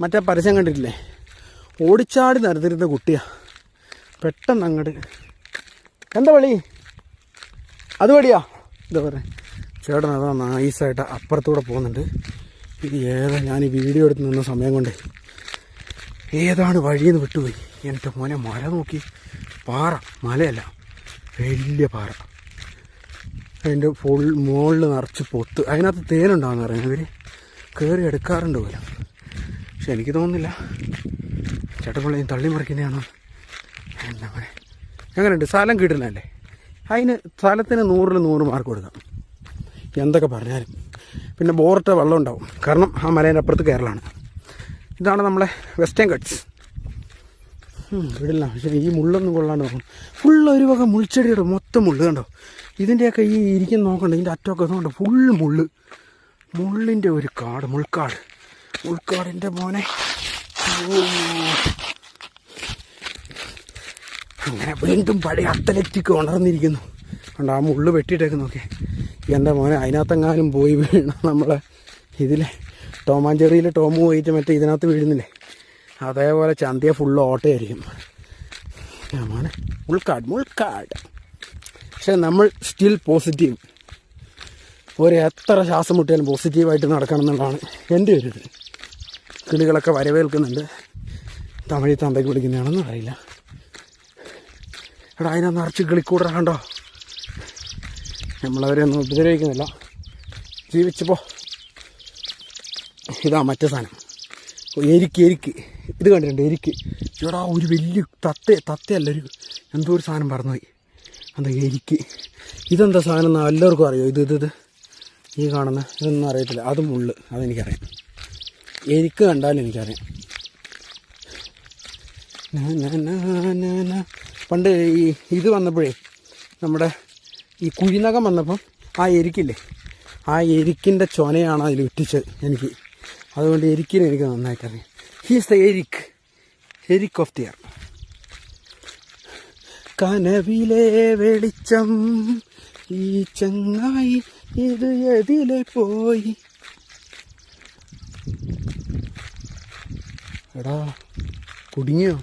മറ്റേ പരസ്യം കണ്ടിട്ടില്ലേ? ഓടിച്ചാടി നടത്തിരുന്ന കുട്ടിയാ. പെട്ടെന്ന് അങ്ങോട്ട് എന്താ വഴി അത് വഴിയാ എന്താ പറയുക ചേട്ടൻ അതാ നൈസായിട്ട് അപ്പുറത്തൂടെ പോകുന്നുണ്ട്. ഇത് ഏതാ? ഞാൻ ഈ വീഡിയോ എടുത്ത് നിന്ന സമയം കൊണ്ട്. ഏതാണ് വഴിയെന്ന് വിട്ടുപോയി. എന്റെ മോനെ മല നോക്കി. പാറ മലയല്ല. വലിയ പാറ. അതിന്റെ ഫുൾ മുകളിൽ നിറച്ച് പൊത്ത്. അതിനകത്ത് തേനുണ്ടാകുന്ന പറയുന്നത് ഇവർ കയറി എടുക്കാറുണ്ട് പോലും. പക്ഷെ എനിക്ക് തോന്നുന്നില്ല. ചേട്ടപ്പിള്ളയും തള്ളി മറിക്കുന്നതാണോ എന്താ പറയുക എങ്ങനെയുണ്ട്? സ്ഥലം കിട്ടുന്നതല്ലേ? അതിന് സ്ഥലത്തിന് നൂറിൽ നൂറ് മാർക്ക് കൊടുക്കാം. എന്തൊക്കെ പറഞ്ഞാലും. പിന്നെ ബോറിട്ട വെള്ളം ഉണ്ടാവും. കാരണം ആ മലേന്റെ അപ്പുറത്ത് കേരളമാണ്. ഇതാണ് നമ്മളെ വെസ്റ്റേൺ കട്ട്സ് ഇടില്ല പക്ഷേ ഈ മുള്ളൊന്നും കൊള്ളാണ്ട് നോക്കണം. ഫുള്ള് ഒരു വക മുൾച്ചെടിയുടെ മൊത്തം മുള്ള് കണ്ടോ? ഇതിന്റെയൊക്കെ ഈ ഇരിക്കുന്ന നോക്കണ്ട ഇതിന്റെ അറ്റമൊക്കെ നോക്കണ്ട. ഫുള്ള് മുള്ള്. മുള്ളിന്റെ ഒരു കാട് മുൾക്കാട്. മുൾക്കാടിന്റെ മോനെ. അങ്ങനെ വീണ്ടും പഴയ അത്തലറ്റിക്ക് ഉണർന്നിരിക്കുന്നു. കണ്ടോ ആ മുള്ളു വെട്ടിയിട്ടേക്ക് നോക്കി. എന്റെ മോനെ അതിനകത്തെങ്ങാനും പോയി വീണ നമ്മളെ? ഇതിലെ ടോമാഞ്ചെറിയിൽ ടോമ് പോയിട്ട് മറ്റേ ഇതിനകത്ത് വീഴുന്നില്ലേ? അതേപോലെ ചന്തിയെ ഫുള്ള് ഓട്ടയായിരിക്കും. മോനെ ഉൾക്കാട് ഉൾക്കാട് പക്ഷെ നമ്മൾ സ്റ്റിൽ പോസിറ്റീവ് ഒരു എത്ര ശ്വാസം മുട്ടിയാലും പോസിറ്റീവായിട്ട് നടക്കണം എന്നുള്ളതാണ് എന്റെ ഒരു ഇത്. കിളികളൊക്കെ വരവേൽക്കുന്നുണ്ട്. തമിഴിൽ തന്തയ്ക്ക് വിളിക്കുന്നതാണെന്ന് അറിയില്ല. എടാ അതിനെ നിറച്ച് കിളിക്കൂടാ കണ്ടോ? നമ്മളവരെ ഒന്നും ഉപദ്രവിക്കുന്നില്ല. ജീവിച്ചു പോ. ഇതാ മറ്റേ സാധനം. എരിക്ക് എരിക്ക്. ഇത് കണ്ടിട്ടുണ്ട് എരിക്ക്. എടാ ഒരു വലിയ തത്ത തത്തയല്ല ഒരു എന്തോ ഒരു സാധനം പറന്നുപോയി. എന്താ എരിക്ക്. ഇതെന്താ സാധനം എല്ലാവർക്കും അറിയോ? ഇത് ഇത് ഇത്. ഈ കാണുന്ന ഇതൊന്നും അറിയത്തില്ല. അത് മുള്ള് അതെനിക്കറിയാം. എരിക്ക് കണ്ടാൽ എനിക്കറിയാം. പണ്ട് ഈ ഇത് വന്നപ്പോഴേ നമ്മുടെ ഈ കുഴിനകം വന്നപ്പം ആ എരിക്കില്ലേ? ആ എരിക്കിന്റെ ചൊനയാണ് അതിൽ ഉറ്റിച്ചത് എനിക്ക്. അതുകൊണ്ട് എരിക്കിനെ എനിക്ക് നന്നായിട്ട് അറിയാം he's the Eric Eric of the year കനവിലെ വെളിച്ചം ഈ ചങ്ങായി ഇത് എതിലെ പോയി. എടാ കുടുങ്ങിയോ?